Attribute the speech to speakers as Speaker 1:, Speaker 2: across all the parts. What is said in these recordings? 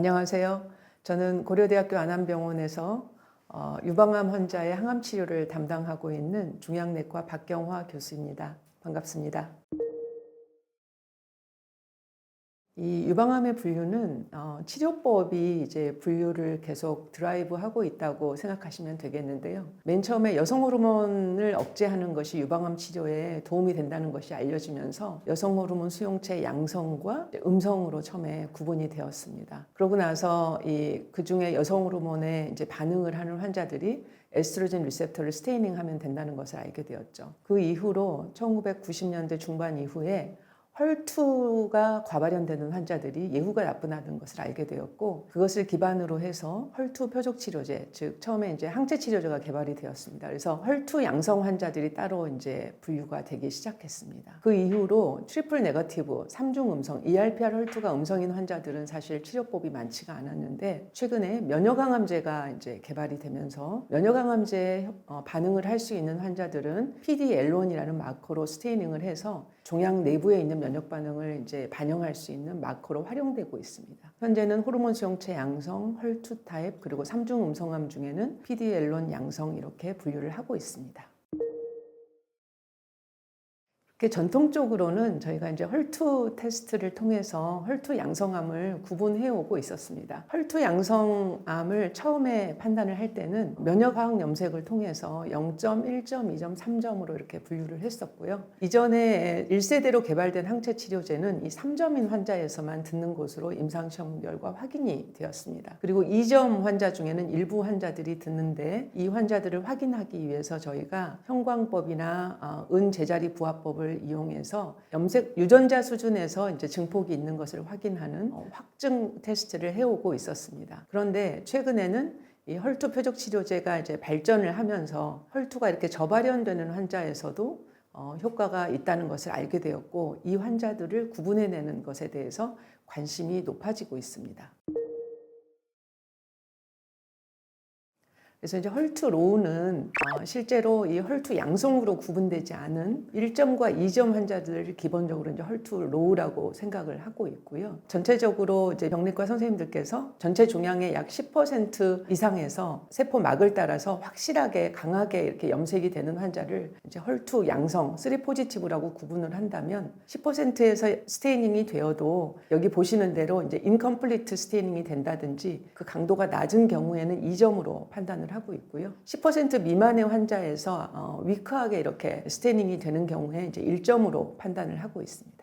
Speaker 1: 안녕하세요. 저는 고려대학교 안암병원에서 어, 유방암 환자의 항암 치료를 담당하고 있는 중양내과 박경화 교수입니다. 반갑습니다. 이 유방암의 분류는 어, 치료법이 이제 분류를 계속 드라이브하고 있다고 생각하시면 되겠는데요. 맨 처음에 여성 호르몬을 억제하는 것이 유방암 치료에 도움이 된다는 것이 알려지면서 여성 호르몬 수용체 양성과 음성으로 처음에 구분이 되었습니다. 그러고 나서 이 그중에 여성 호르몬에 이제 반응을 하는 환자들이 에스트로겐 리셉터를 스테이닝하면 된다는 것을 알게 되었죠. 그 이후로 1990년대 중반 이후에 헐투가 과발현되는 환자들이 예후가 나쁘다는 것을 알게 되었고 그것을 기반으로 해서 헐투 표적 치료제 즉 처음에 이제 항체 치료제가 개발이 되었습니다. 그래서 헐투 양성 환자들이 따로 이제 분류가 되기 시작했습니다. 그 이후로 트리플 네거티브 삼중 음성 ERPR 헐투가 음성인 환자들은 사실 치료법이 많지가 않았는데 최근에 면역항암제가 이제 개발이 되면서 면역항암제에 어, 반응을 할 수 있는 환자들은 PD-L1이라는 마커로 스테이닝을 해서 종양 내부에 있는 면역 반응을 이제 반영할 수 있는 마커로 활용되고 있습니다. 현재는 호르몬 수용체 양성, 헐투 타입 그리고 삼중 음성암 중에는 PD-L1 양성 이렇게 분류를 하고 있습니다. 전통적으로는 저희가 이제 헐투 테스트를 통해서 헐투 양성암을 구분해 오고 있었습니다. 헐투 양성암을 처음에 판단을 할 때는 면역화학 염색을 통해서 0점, 1점, 2점, 3점으로 이렇게 분류를 했었고요. 이전에 1세대로 개발된 항체 치료제는 이 3점인 환자에서만 듣는 것으로 임상 시험 결과 확인이 되었습니다. 그리고 2점 환자 중에는 일부 환자들이 듣는데 이 환자들을 확인하기 위해서 저희가 형광법이나 어, 은 제자리 부화법을 이용해서 염색 유전자 수준에서 이제 증폭이 있는 것을 확인하는 어, 확증 테스트를 해오고 있었습니다. 그런데 최근에는 이 헐투 표적 치료제가 이제 발전을 하면서 헐투가 이렇게 저발현되는 환자에서도 어, 효과가 있다는 것을 알게 되었고 이 환자들을 구분해내는 것에 대해서 관심이 높아지고 있습니다. 그래서 이제 헐투 로우는 어, 실제로 이 헐투 양성으로 구분되지 않은 1점과 2점 환자들을 기본적으로 이제 헐투 로우라고 생각을 하고 있고요. 전체적으로 이제 병리과 선생님들께서 전체 종양의 약 10% 이상에서 세포막을 따라서 확실하게 강하게 이렇게 염색이 되는 환자를 이제 헐투 양성, 3 포지티브라고 구분을 한다면 10%에서 스테이닝이 되어도 여기 보시는 대로 이제 인컴플리트 스테이닝이 된다든지 그 강도가 낮은 경우에는 2점으로 판단을 하고 있고요. 10% 미만의 환자에서 어, 위크하게 이렇게 스테이닝이 되는 경우에 이제 1점으로 판단을 하고 있습니다.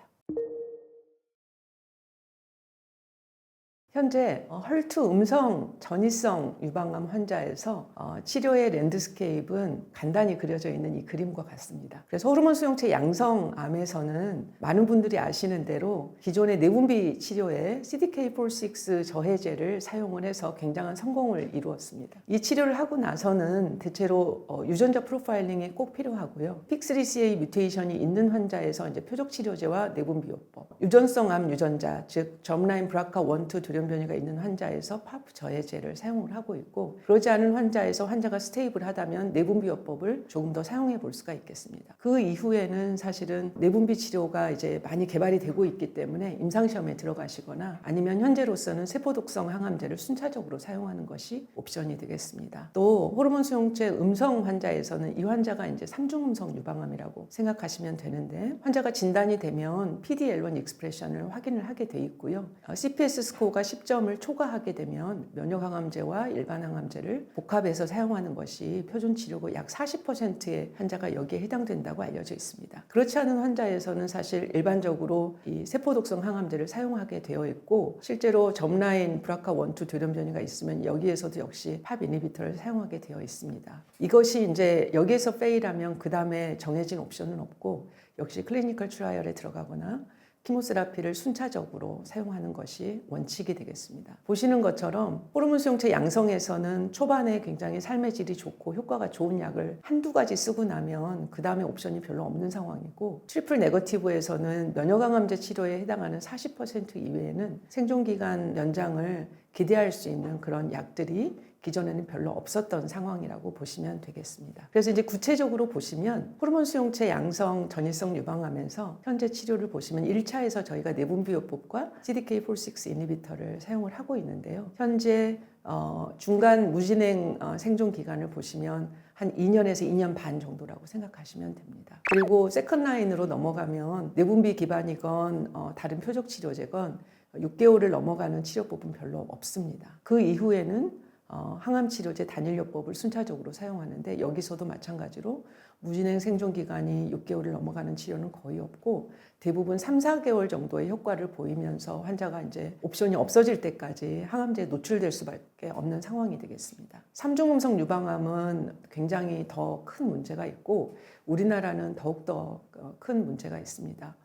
Speaker 1: 현재 어, 헐투 음성 전이성 유방암 환자에서 어, 치료의 랜드스케이프는 간단히 그려져 있는 이 그림과 같습니다. 그래서 호르몬 수용체 양성암에서는 많은 분들이 아시는 대로 기존의 내분비 치료에 CDK4/6 저해제를 사용을 해서 굉장한 성공을 이루었습니다. 이 치료를 하고 나서는 대체로 어, 유전자 프로파일링이 꼭 필요하고요. PIK3CA 뮤테이션이 있는 환자에서 이제 표적 치료제와 내분비요법, 유전성 암 유전자 즉 점라인 브라카 1, 2 돌연 변이가 있는 환자에서 파프 저해제를 사용을 하고 있고 그러지 않은 환자에서 환자가 스테이블하다면 내분비요법을 조금 더 사용해 볼 수가 있겠습니다. 그 이후에는 사실은 내분비 치료가 이제 많이 개발이 되고 있기 때문에 임상 시험에 들어가시거나 아니면 현재로서는 세포 독성 항암제를 순차적으로 사용하는 것이 옵션이 되겠습니다. 또 호르몬 수용체 음성 환자에서는 이 환자가 이제 삼중 음성 유방암이라고 생각하시면 되는데 환자가 진단이 되면 PD-L1 익스프레션을 확인을 하게 돼 있고요. 어, CPS 스코어가 10 점을 초과하게 되면 면역항암제와 일반 항암제를 복합해서 사용하는 것이 표준 치료고 약 40%의 환자가 여기에 해당된다고 알려져 있습니다. 그렇지 않은 환자에서는 사실 일반적으로 이 세포독성 항암제를 사용하게 되어 있고 실제로 점라인 브라카 1, 2 돌연 변이가 있으면 여기에서도 역시 팝 이니비터를 사용하게 되어 있습니다. 이것이 이제 여기에서 페일하면 그 다음에 정해진 옵션은 없고 역시 클리니컬 트라이얼에 들어가거나 키모세라피를 순차적으로 사용하는 것이 원칙이 되겠습니다. 보시는 것처럼 호르몬 수용체 양성에서는 초반에 굉장히 삶의 질이 좋고 효과가 좋은 약을 한두 가지 쓰고 나면 그 다음에 옵션이 별로 없는 상황이고 트리플 네거티브에서는 면역항암제 치료에 해당하는 40% 이외에는 생존기간 연장을 기대할 수 있는 그런 약들이 기존에는 별로 없었던 상황이라고 보시면 되겠습니다. 그래서 이제 구체적으로 보시면 호르몬 수용체 양성 전이성 유방암에서 현재 치료를 보시면 1차에서 저희가 내분비요법과 CDK4/6 이니비터를 사용을 하고 있는데요. 현재 어, 중간 무진행 어, 생존 기간을 보시면 한 2년에서 2년 반 정도라고 생각하시면 됩니다. 그리고 세컨 라인으로 넘어가면 내분비 기반이건 어, 다른 표적 치료제건 6개월을 넘어가는 치료법은 별로 없습니다. 그 이후에는 어, 항암 치료제 단일요법을 순차적으로 사용하는데 여기서도 마찬가지로 무진행 생존 기간이 6개월을 넘어가는 치료는 거의 없고 대부분 3, 4개월 정도의 효과를 보이면서 환자가 이제 옵션이 없어질 때까지 항암제에 노출될 수밖에 없는 상황이 되겠습니다. 삼중음성 유방암은 굉장히 더 큰 문제가 있고 우리나라는 더욱더 어, 큰 문제가 있습니다.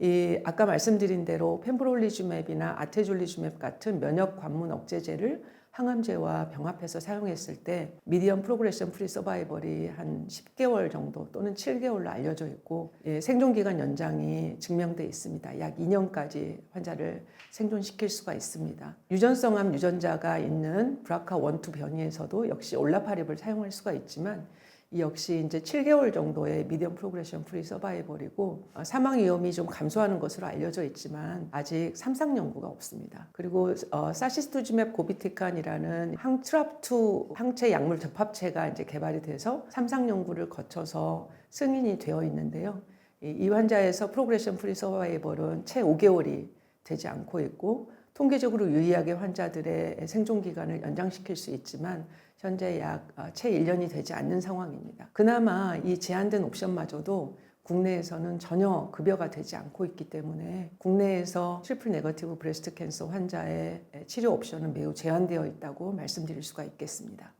Speaker 1: 이 아까 말씀드린 대로 펜브롤리주맵이나 아테졸리주맵 같은 면역 관문 억제제를 항암제와 병합해서 사용했을 때 미디엄 프로그레션 프리 서바이벌이 한 10개월 정도 또는 7개월로 알려져 있고 예, 생존 기간 연장이 증명돼 있습니다. 약 2년까지 환자를 생존시킬 수가 있습니다. 유전성암 유전자가 있는 브라카 1, 2 변이에서도 역시 올라파립을 사용할 수가 있지만 이 역시 이제 7개월 정도의 미디엄 프로그레션 프리 서바이벌이고 어, 사망 위험이 좀 감소하는 것으로 알려져 있지만 아직 삼상 연구가 없습니다. 그리고 어, 사시스투즈맵 고비티칸이라는 항트랍2 항체 약물 접합체가 이제 개발이 돼서 삼상 연구를 거쳐서 승인이 되어 있는데요. 이, 이 환자에서 프로그레션 프리 서바이벌은 채 5개월이 되지 않고 있고 통계적으로 유의하게 환자들의 생존 기간을 연장시킬 수 있지만 현재 약 채 1년이 되지 않는 상황입니다. 그나마 이 제한된 옵션마저도 국내에서는 전혀 급여가 되지 않고 있기 때문에 국내에서 트리플 네거티브 브레스트 캔서 환자의 치료 옵션은 매우 제한되어 있다고 말씀드릴 수가 있겠습니다.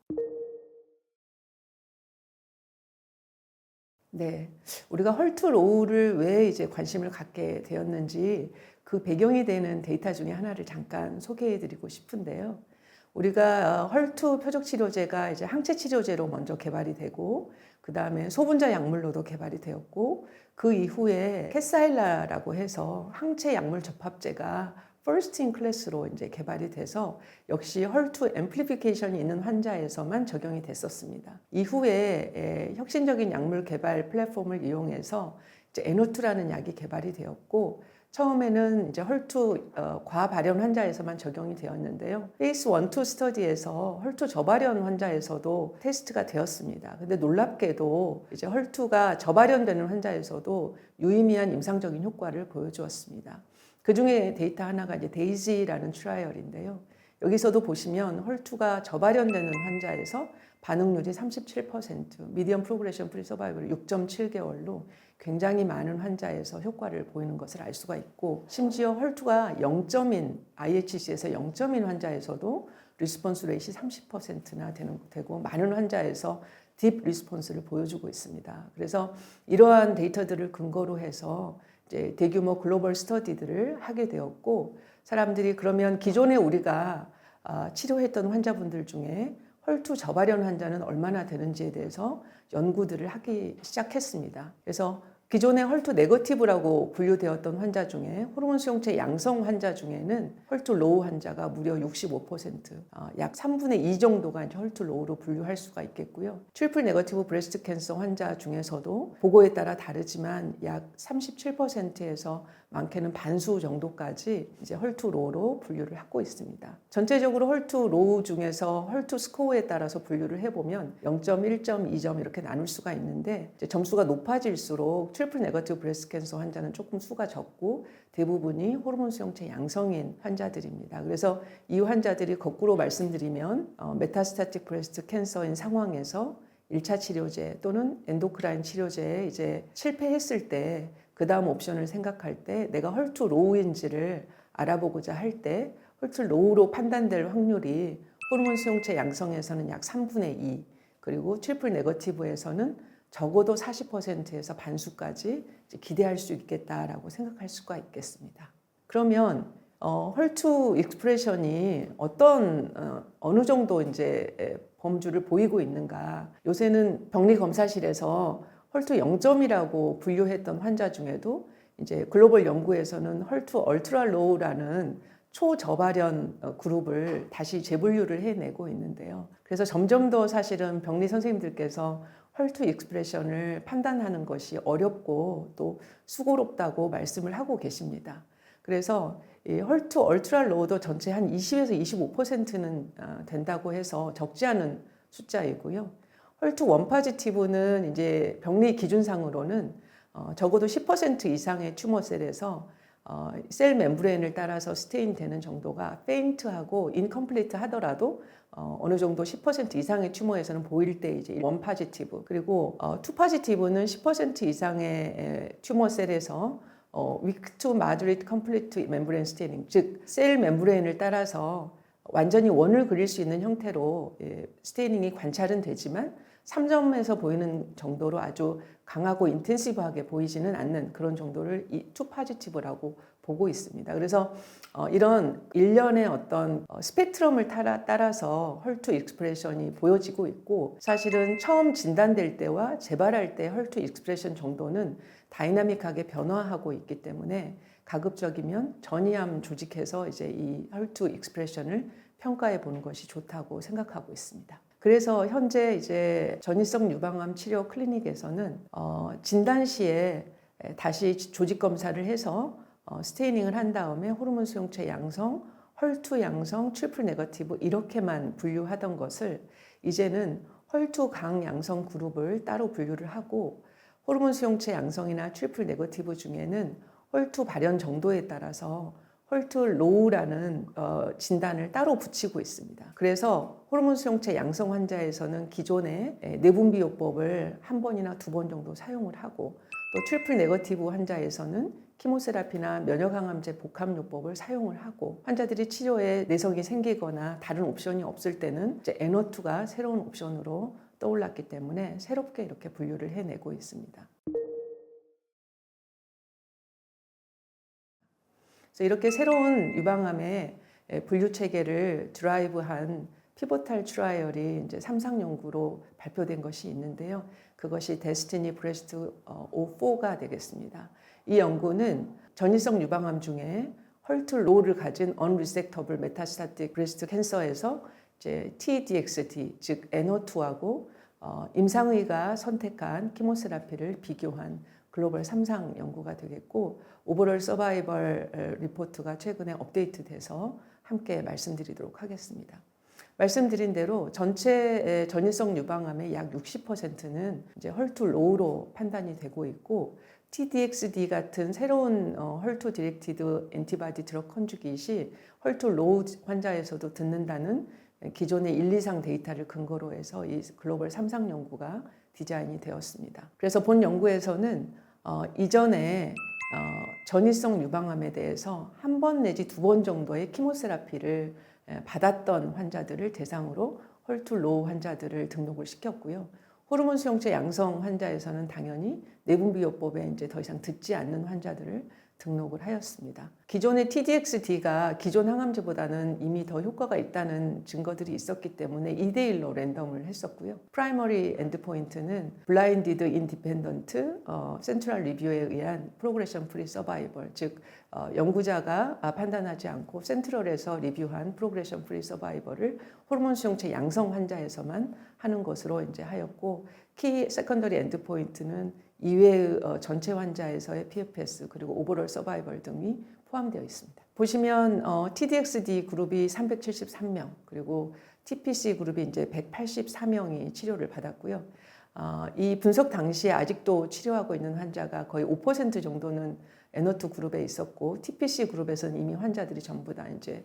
Speaker 1: 네, 우리가 헐투로우를 왜 이제 관심을 갖게 되었는지 그 배경이 되는 데이터 중에 하나를 잠깐 소개해 드리고 싶은데요. 우리가 어, 헐투 표적 치료제가 이제 항체 치료제로 먼저 개발이 되고 그 다음에 소분자 약물로도 개발이 되었고 그 이후에 캐사일라라고 해서 항체 약물 접합제가 first in class로 이제 개발이 돼서 역시 헐투 앰플리피케이션이 있는 환자에서만 적용이 됐었습니다. 이후에 에, 혁신적인 약물 개발 플랫폼을 이용해서 이제 에노투라는 약이 개발이 되었고 처음에는 이제 헐투 어, 과발현 환자에서만 적용이 되었는데요. 페이스 1, 2 스터디에서 헐투 저발현 환자에서도 테스트가 되었습니다. 근데 놀랍게도 이제 헐투가 저발현되는 환자에서도 유의미한 임상적인 효과를 보여주었습니다. 그 중에 데이터 하나가 이제 데이지라는 트라이얼인데요. 여기서도 보시면 헐투가 저발현되는 환자에서 반응률이 37%, 미디엄 프로그레션 프리 서바이벌 6.7개월로 굉장히 많은 환자에서 효과를 보이는 것을 알 수가 있고 심지어 헐투가 0점인 IHC에서 0점인 환자에서도 리스폰스 레이시 30%나 되는, 되고 많은 환자에서 딥 리스폰스를 보여주고 있습니다. 그래서 이러한 데이터들을 근거로 해서 대규모 글로벌 스터디들을 하게 되었고 사람들이 그러면 기존에 우리가 아, 치료했던 환자분들 중에 헐투 저발현 환자는 얼마나 되는지에 대해서 연구들을 하기 시작했습니다. 그래서 기존의 헐투 네거티브라고 분류되었던 환자 중에 호르몬 수용체 양성 환자 중에는 헐투 로우 환자가 무려 65%, 어, 약 3분의 2 정도가 헐투 로우로 분류할 수가 있겠고요. 트리플 네거티브 브레스트 캔서 환자 중에서도 보고에 따라 다르지만 약 37%에서 많게는 반수 정도까지 이제 헐투 로우로 분류를 하고 있습니다. 전체적으로 헐투 로우 중에서 헐투 스코어에 따라서 분류를 해보면 0점, 1점, 2점 이렇게 나눌 수가 있는데 점수가 높아질수록 트리플 네거티브 브레스트 캔서 환자는 조금 수가 적고 대부분이 호르몬 수용체 양성인 환자들입니다. 그래서 이 환자들이 거꾸로 말씀드리면 어, 메타스타틱 브레스트 캔서인 상황에서 1차 치료제 또는 엔도크라인 치료제에 이제 실패했을 때 그 다음 옵션을 생각할 때 내가 헐투 로우인지를 알아보고자 할 때 헐투 로우로 판단될 확률이 호르몬 수용체 양성에서는 약 3분의 2 그리고 트리플 네거티브에서는 적어도 40%에서 반수까지 기대할 수 있겠다라고 생각할 수가 있겠습니다. 그러면 어, 헐투 익스프레션이 어떤 어, 어느 정도 이제 범주를 보이고 있는가? 요새는 병리 검사실에서 헐투 0점이라고 분류했던 환자 중에도 이제 글로벌 연구에서는 헐투 얼트라 로우라는 초저발현 어, 그룹을 다시 재분류를 해내고 있는데요. 그래서 점점 더 사실은 병리 선생님들께서 헐투 익스프레션을 판단하는 것이 어렵고 또 수고롭다고 말씀을 하고 계십니다. 그래서 이 헐투 얼트라 로도 전체 한 20에서 25%는 어, 된다고 해서 적지 않은 숫자이고요. 헐투 원파지티브는 이제 병리 기준상으로는 어, 적어도 10% 이상의 튜머셀에서 어, 셀 멤브레인을 따라서 스테인 되는 정도가 페인트하고 인컴플리트 하더라도 어, 어느 정도 10% 이상의 튜머에서는 보일 때 이제 원 파지티브 그리고 어, 투 파지티브는 10% 이상의 에, 튜머 셀에서 어, weak to moderate complete membrane staining 즉셀 멤브레인을 따라서 완전히 원을 그릴 수 있는 형태로 예, 스테이닝이 관찰은 되지만 3점에서 보이는 정도로 아주 강하고 인텐시브하게 보이지는 않는 그런 정도를 이 투 파지티브라고 보고 있습니다. 그래서 어, 이런 일련의 어떤 어, 스펙트럼을 따라, 따라 서 헐투 익스프레션이 보여지고 있고 사실은 처음 진단될 때와 재발할 때 헐투 익스프레션 정도는 다이나믹하게 변화하고 있기 때문에 가급적이면 전이암 조직해서 이제 이 헐투 익스프레션을 평가해 보는 것이 좋다고 생각하고 있습니다. 그래서 현재 이제 전이성 유방암 치료 클리닉에서는 어, 진단 시에 다시 조직 검사를 해서 어, 스테이닝을 한 다음에 호르몬 수용체 양성, 헐투 양성, 트리플 네거티브 이렇게만 분류하던 것을 이제는 헐투 강 양성 그룹을 따로 분류를 하고 호르몬 수용체 양성이나 트리플 네거티브 중에는 헐투 발현 정도에 따라서 헐투 로우라는 어, 진단을 따로 붙이고 있습니다. 그래서 호르몬 수용체 양성 환자에서는 기존의 내분비요법을 한 번이나 두 번 정도 사용을 하고 또 트리플 네거티브 환자에서는 키모세라피나 면역항암제 복합요법을 사용을 하고 환자들이 치료에 내성이 생기거나 다른 옵션이 없을 때는 이제 NO2가 새로운 옵션으로 떠올랐기 때문에 새롭게 이렇게 분류를 해내고 있습니다. 그래서 이렇게 새로운 유방암의 분류 체계를 드라이브한 피보탈 트라이얼이 이제 삼상 연구로 발표된 것이 있는데요. 그것이 데스티니 브레스트 04가 되겠습니다. 이 연구는 전이성 유방암 중에 헐트 로를 가진 unresectable metastatic breast cancer에서 이제 TDXT 즉 NO2하고 어, 임상의가 선택한 키모세라피를 비교한 글로벌 3상 연구가 되겠고 오버럴 서바이벌 리포트가 최근에 업데이트돼서 함께 말씀드리도록 하겠습니다. 말씀드린 대로 전체 전이성 유방암의 약 60%는 이제 헐투 로우로 판단이 되고 있고 TDXD 같은 새로운 어, 헐투 디렉티드 엔티바디 드럭 컨주깃이 헐투 로우 환자에서도 듣는다는 기존의 1, 2상 데이터를 근거로 해서 이 글로벌 3상 연구가 디자인이 되었습니다. 그래서 본 연구에서는 어, 이전에 어, 전이성 유방암에 대해서 한 번 내지 두 번 정도의 키모세라피를 받았던 환자들을 대상으로 헐투 로우 환자들을 등록을 시켰고요. 호르몬 수용체 양성 환자에서는 당연히 내분비요법에 이제 더 이상 듣지 않는 환자들을 등록을 하였습니다. 기존의 TDXD가 기존 항암제보다는 이미 더 효과가 있다는 증거들이 있었기 때문에 2대1로 랜덤을 했었고요. 프라이머리 엔드포인트는 블라인디드 인디펜던트 센트럴 리뷰에 의한 프로그레션 프리 서바이벌 즉 어, 연구자가 판단하지 않고 센트럴에서 리뷰한 프로그레션 프리 서바이벌을 호르몬 수용체 양성 환자에서만 하는 것으로 이제 하였고 키 세컨더리 엔드포인트는 이외의 어, 전체 환자에서의 PFS 그리고 오버롤 서바이벌 등이 포함되어 있습니다. 보시면 어, TDXD 그룹이 373명 그리고 TPC 그룹이 이제 184명이 치료를 받았고요. 어, 이 분석 당시에 아직도 치료하고 있는 환자가 거의 5% 정도는 NO2 그룹에 있었고 TPC 그룹에서는 이미 환자들이 전부 다 이제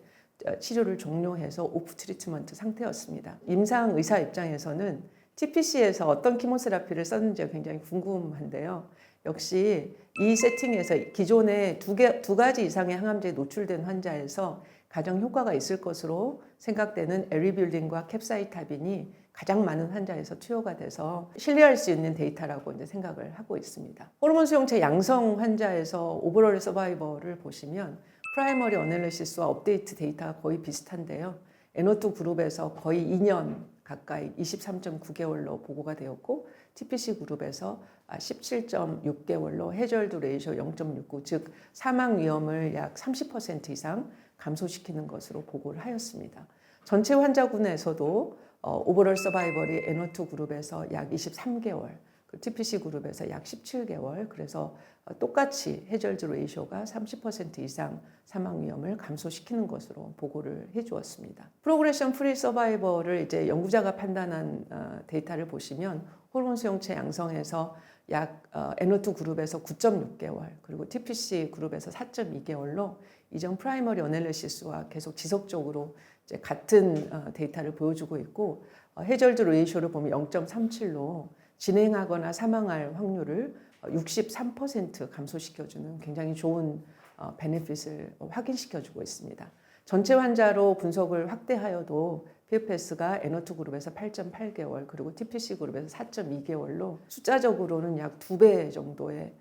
Speaker 1: 치료를 종료해서 오프 트리트먼트 상태였습니다. 임상 의사 입장에서는 TPC에서 어떤 키모세라피를 썼는지가 굉장히 궁금한데요. 역시 이 세팅에서 기존에 두, 개, 두 가지 이상의 항암제에 노출된 환자에서 가장 효과가 있을 것으로 생각되는 에리빌린과 캡사이타빈이 가장 많은 환자에서 투여가 돼서 신뢰할 수 있는 데이터라고 이제 생각을 하고 있습니다. 호르몬 수용체 양성 환자에서 오버롤 서바이벌을 보시면 프라이머리 어널리시스와 업데이트 데이터가 거의 비슷한데요. NO2 그룹에서 거의 2년 가까이 23.9개월로 보고가 되었고 TPC 그룹에서 17.6개월로 해저드 레이쇼 0.69, 즉 사망 위험을 약 30% 이상 감소시키는 것으로 보고를 하였습니다. 전체 환자군에서도 어, 오버럴 서바이벌이 NO2 그룹에서 약 23개월, 그 TPC 그룹에서 약 17개월, 그래서 어, 똑같이 해절드 레이쇼가 30% 이상 사망 위험을 감소시키는 것으로 보고를 해 주었습니다. 프로그레션 프리 서바이벌을 이제 연구자가 판단한 어, 데이터를 보시면 호르몬 수용체 양성에서 약 어, NO2 그룹에서 9.6개월 그리고 TPC 그룹에서 4.2개월로 이전 프라이머리 어널리시스와 계속 지속적으로 같은 어, 데이터를 보여주고 있고 어, 해절드 레이쇼를 보면 0.37로 진행하거나 사망할 확률을 63% 감소시켜주는 굉장히 좋은 어, 베네핏을 확인시켜주고 있습니다. 전체 환자로 분석을 확대하여도 PFS가 NO2 그룹에서 8.8개월 그리고 TPC 그룹에서 4.2개월로 숫자적으로는 약 두 배 정도의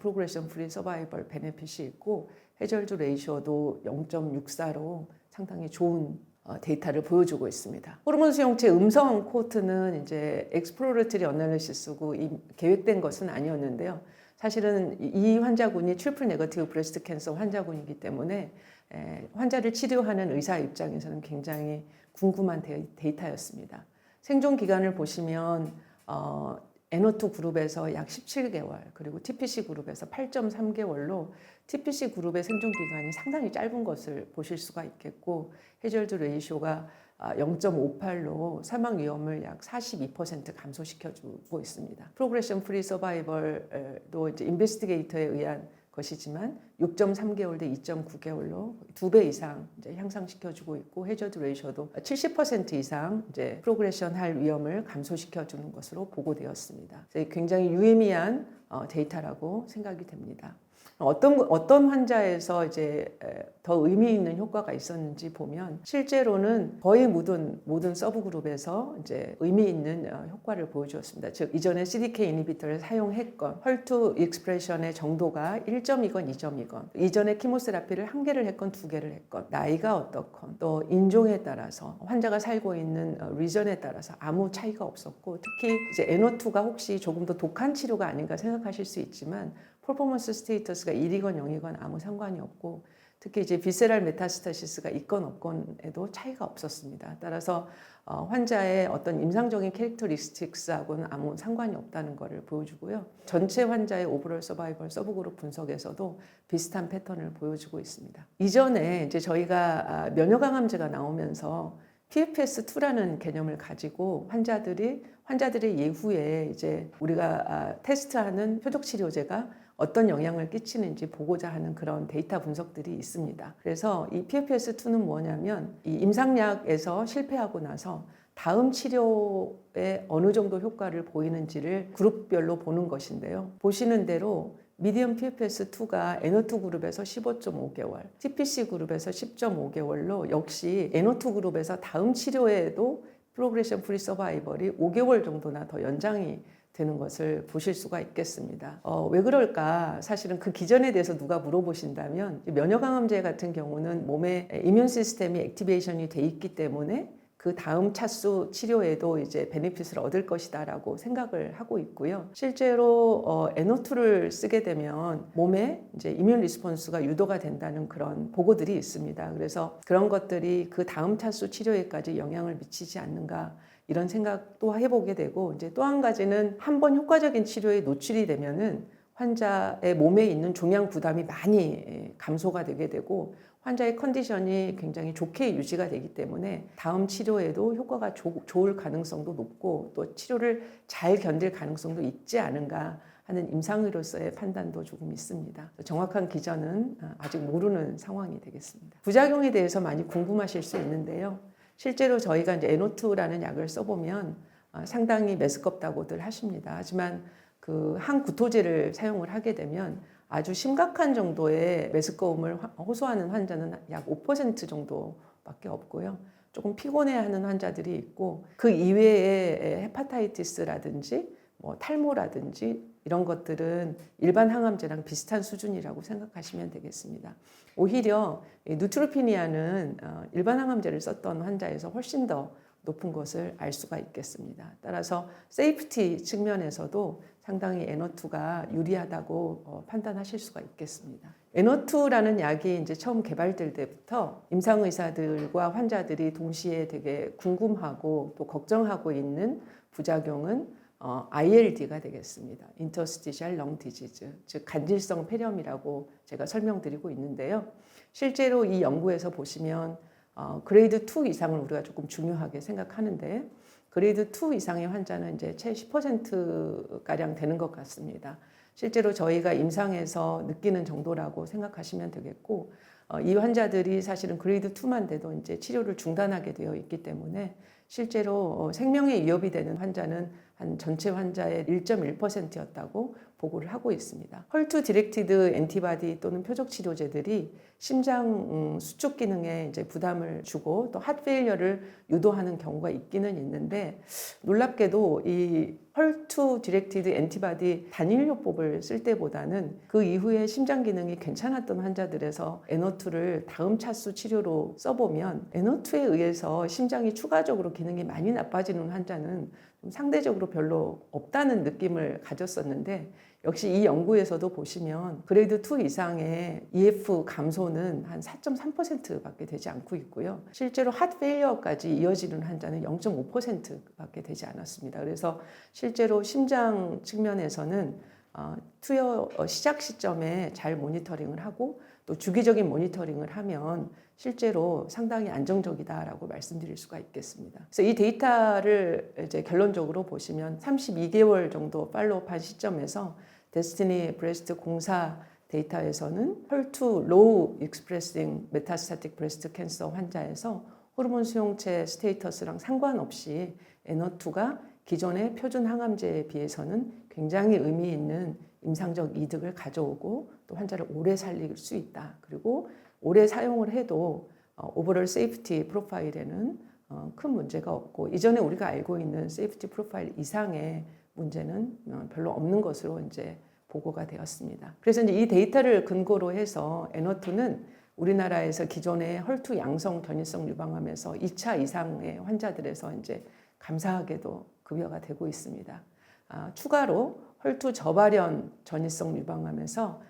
Speaker 1: 프로그레션 프리 서바이벌 베네핏이 있고 해절드 레이쇼도 0.64로 상당히 좋은 어, 데이터를 보여주고 있습니다. 호르몬 수용체 음성 코트는 이제 엑스플로레트리 어널리시스고 계획된 것은 아니었는데요. 사실은 이 환자군이 트리플 네거티브 브레스트 캔서 환자군이기 때문에 에, 환자를 치료하는 의사 입장에서는 굉장히 궁금한 데이, 데이터였습니다. 생존 기간을 보시면 어, NO2 그룹에서 약 17개월, 그리고 TPC 그룹에서 8.3개월로 TPC 그룹의 생존 기간이 상당히 짧은 것을 보실 수가 있겠고, 해절드 레이쇼가 0.58로 사망 위험을 약 42% 감소시켜 주고 있습니다. 프로그레션 프리 서바이벌도 이제 인베스티게이터에 의한 것이지만 6.3개월 대 2.9개월로 두 배 이상 이제 향상시켜 주고 있고 해저드 레이셔도 70% 이상 이제 프로그레션 할 위험을 감소시켜 주는 것으로 보고되었습니다. 굉장히 유의미한 어, 데이터라고 생각이 됩니다. 어떤 어떤 환자에서 이제 더 의미 있는 효과가 있었는지 보면 실제로는 거의 모든 모든 서브 그룹에서 이제 의미 있는 어, 효과를 보여주었습니다. 즉 이전에 CDK 이니비터를 사용했건 헐투 익스프레션의 정도가 1점이건 2점이건 이전에 키모세라피를 한 개를 했건 두 개를 했건 나이가 어떻건 또 인종에 따라서 환자가 살고 있는 어, 리전에 따라서 아무 차이가 없었고 특히 이제 NO2가 혹시 조금 더 독한 치료가 아닌가 생각하실 수 있지만 퍼포먼스 스테이터스가 1이건 0이건 아무 상관이 없고 특히 이제 비세랄 메타스타시스가 있건 없건에도 차이가 없었습니다. 따라서 어, 환자의 어떤 임상적인 캐릭터리스틱스하고는 아무 상관이 없다는 것을 보여주고요. 전체 환자의 오버럴 서바이벌 서브그룹 분석에서도 비슷한 패턴을 보여주고 있습니다. 이전에 이제 저희가 아, 면역항암제가 나오면서 PFS2라는 개념을 가지고 환자들이 환자들의 예후에 이제 우리가 아, 테스트하는 표적 치료제가 어떤 영향을 끼치는지 보고자 하는 그런 데이터 분석들이 있습니다. 그래서 이 PFS2는 뭐냐면 이 임상약에서 실패하고 나서 다음 치료에 어느 정도 효과를 보이는지를 그룹별로 보는 것인데요. 보시는 대로 미디엄 PFS2가 NO2 그룹에서 15.5개월, TPC 그룹에서 10.5개월로 역시 NO2 그룹에서 다음 치료에도 프로그레션 프리 서바이벌이 5개월 정도나 더 연장이 되는 것을 보실 수가 있겠습니다. 어, 왜 그럴까? 사실은 그 기전에 대해서 누가 물어보신다면 면역항암제 같은 경우는 몸의 이뮨 시스템이 액티베이션이 돼 있기 때문에 그 다음 차수 치료에도 이제 베네핏을 얻을 것이다라고 생각을 하고 있고요. 실제로 어, NO2를 쓰게 되면 몸에 이제 이뮨 리스폰스가 유도가 된다는 그런 보고들이 있습니다. 그래서 그런 것들이 그 다음 차수 치료에까지 영향을 미치지 않는가 이런 생각도 해보게 되고 이제 또 한 가지는 한 번 효과적인 치료에 노출이 되면은 환자의 몸에 있는 종양 부담이 많이 감소가 되게 되고 환자의 컨디션이 굉장히 좋게 유지가 되기 때문에 다음 치료에도 효과가 조, 좋을 가능성도 높고 또 치료를 잘 견딜 가능성도 있지 않은가 하는 임상의로서의 판단도 조금 있습니다. 정확한 기전은 아직 모르는 상황이 되겠습니다. 부작용에 대해서 많이 궁금하실 수 있는데요. 실제로 저희가 이제 에노투라는 약을 써보면 어, 상당히 메스껍다고들 하십니다. 하지만 그 항구토제를 사용을 하게 되면 아주 심각한 정도의 메스꺼움을 호소하는 환자는 약 5% 정도밖에 없고요. 조금 피곤해하는 환자들이 있고 그 이외에 헤파타이티스라든지 뭐 탈모라든지 이런 것들은 일반 항암제랑 비슷한 수준이라고 생각하시면 되겠습니다. 오히려 누트로피니아는 어, 일반 항암제를 썼던 환자에서 훨씬 더 높은 것을 알 수가 있겠습니다. 따라서 세이프티 측면에서도 상당히 에너투가 유리하다고 어, 판단하실 수가 있겠습니다. 에너투라는 약이 이제 처음 개발될 때부터 임상 의사들과 환자들이 동시에 되게 궁금하고 또 걱정하고 있는 부작용은 어, ILD가 되겠습니다. Interstitial Lung Disease, 즉 간질성 폐렴이라고 제가 설명드리고 있는데요. 실제로 이 연구에서 보시면 어, 그레이드 2 이상을 우리가 조금 중요하게 생각하는데 그레이드 2 이상의 환자는 이제 채 10% 가량 되는 것 같습니다. 실제로 저희가 임상에서 느끼는 정도라고 생각하시면 되겠고 어, 이 환자들이 사실은 그레이드 2만 돼도 이제 치료를 중단하게 되어 있기 때문에 실제로 어, 생명에 위협이 되는 환자는 한 전체 환자의 1.1%였다고 보고를 하고 있습니다. 헐투 디렉티드 엔티바디 또는 표적 치료제들이 심장 음, 수축 기능에 이제 부담을 주고 또 핫페일러를 유도하는 경우가 있기는 있는데 놀랍게도 이 헐투 디렉티드 엔티바디 단일요법을 쓸 때보다는 그 이후에 심장 기능이 괜찮았던 환자들에서 에너투를 다음 차수 치료로 써보면 에너투에 의해서 심장이 추가적으로 기능이 많이 나빠지는 환자는 좀 상대적으로 별로 없다는 느낌을 가졌었는데 역시 이 연구에서도 보시면 그레이드 2 이상의 EF 감소는 한 4.3%밖에 되지 않고 있고요. 실제로 핫 페일리어까지 이어지는 환자는 0.5%밖에 되지 않았습니다. 그래서 실제로 심장 측면에서는 어, 투여 어, 시작 시점에 잘 모니터링을 하고 또 주기적인 모니터링을 하면 실제로 상당히 안정적이다라고 말씀드릴 수가 있겠습니다. 그래서 이 데이터를 이제 결론적으로 보시면 32개월 정도 팔로우한 시점에서 데스티니 브레스트 공사 데이터에서는 헐투 로우 익스프레싱 메타스타틱 브레스트 캔서 환자에서 호르몬 수용체 스테이터스랑 상관없이 에너투가 기존의 표준 항암제에 비해서는 굉장히 의미 있는 임상적 이득을 가져오고 또 환자를 오래 살릴 수 있다. 그리고 오래 사용을 해도 어, 오버럴 세이프티 프로파일에는 어, 큰 문제가 없고 이전에 우리가 알고 있는 세이프티 프로파일 이상의 문제는 어, 별로 없는 것으로 이제 보고가 되었습니다. 그래서 이제 이 데이터를 근거로 해서 에너투는 우리나라에서 기존의 헐투 양성 견인성 유방암에서 2차 이상의 환자들에서 이제 감사하게도 급여가 되고 있습니다. 아, 추가로 헐투 저발현 전이성 유방암에서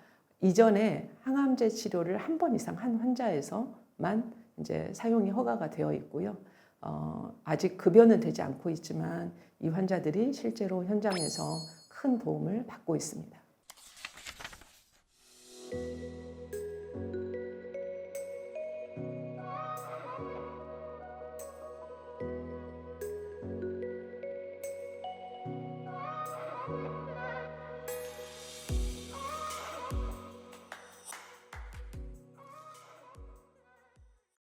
Speaker 1: 이전에 항암제 치료를 한 번 이상 한 환자에서만 이제 사용이 허가가 되어 있고요. 어, 아직 급여는 되지 않고 있지만 이 환자들이 실제로 현장에서 큰 도움을 받고 있습니다.